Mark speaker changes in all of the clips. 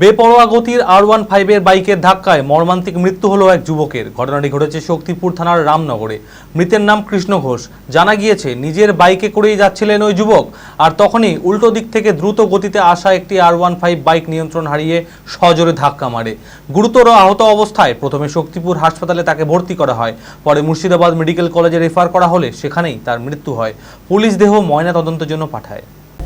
Speaker 1: বেপরোয়া গতির আর ওয়ান ফাইভের বাইকের ধাক্কায় মর্মান্তিক মৃত্যু হলো এক যুবকের। ঘটনাটি ঘটেছে শক্তিপুর থানার রামনগরে। মৃতের নাম কৃষ্ণ ঘোষ। জানা গিয়েছে, নিজের বাইকে করেই যাচ্ছিলেন ওই যুবক, আর তখনই উল্টো দিক থেকে দ্রুত গতিতে আসা একটি আর ওয়ান ফাইভ বাইক নিয়ন্ত্রণ হারিয়ে সজোরে ধাক্কা মারে। গুরুতর আহত অবস্থায় প্রথমে শক্তিপুর হাসপাতালে তাকে ভর্তি করা হয়, পরে মুর্শিদাবাদ মেডিকেল কলেজে রেফার করা হলে সেখানেই তার মৃত্যু হয়। পুলিশ দেহ ময়না তদন্তের জন্য পাঠায়।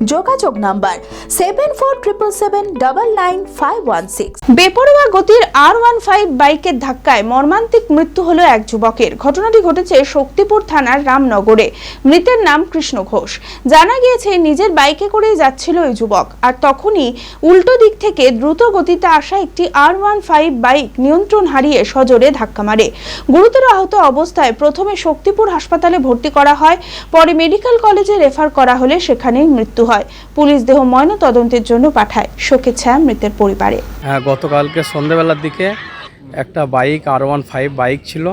Speaker 2: যোগাযোগ number seven four triple seven double nine five one six
Speaker 3: বেপরোয়া গতির আর ওয়ান ফাইভ বাইকের ধাক্কায় মর্মান্তিক মৃত্যু হলো এক যুবকের। ঘটনাটি ঘটেছে শক্তিপুর থানার রামনগরে। মৃতের নাম কৃষ্ণ ঘোষ। জানা গিয়েছে নিজের বাইকে করেই যাচ্ছিল ওই যুবক। আর তখনই উল্টো দিক থেকে দ্রুত গতিতে আসা একটি আর ওয়ান ফাইভ বাইক নিয়ন্ত্রণ হারিয়ে সজোরে ধাক্কা মারে। গুরুতর আহত অবস্থায় প্রথমে শক্তিপুর হাসপাতালে ভর্তি করা হয়, পরে মেডিকেল কলেজে রেফার করা হলে সেখানেই মৃত্যু হয়। পুলিশ দেহ ময়না তদন্তের জন্য পাঠায়। শোকের ছায়া মৃতের পরিবারে।
Speaker 4: হ্যাঁ গতকালকে সন্ধেবেলার দিকে একটা bike R one five bike ছিল।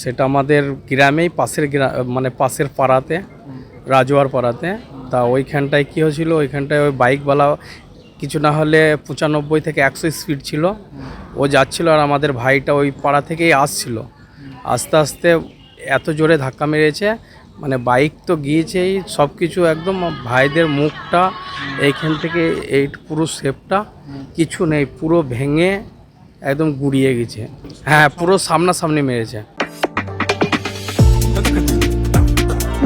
Speaker 4: সেটা আমাদের গ্রামেই পাশের গ্রা মানে পাশের পাড়াতে, রাজুয়ার পাড়াতে। তা ওইখানটায় কী হয়েছিল? ওইখানটায় ওই বাইকওয়ালা কিছু না হলে পঁচানব্বই থেকে একশো স্পিড ছিল। ও যাচ্ছিল আর আমাদের ভাইটা ওই পাড়া থেকেই আসছিল। আস্তে আস্তে এত জোরে ধাক্কা মেরেছে। মানে বাইক তো গিয়েছেই সব কিছু একদম ভাইদের মুখটা, এইখান থেকে এই পুরো শেপটা কিছু নেই, পুরো ভেঙে একদম গুড়িয়ে গেছে। হ্যাঁ পুরো সামনাসামনি মেরেছে।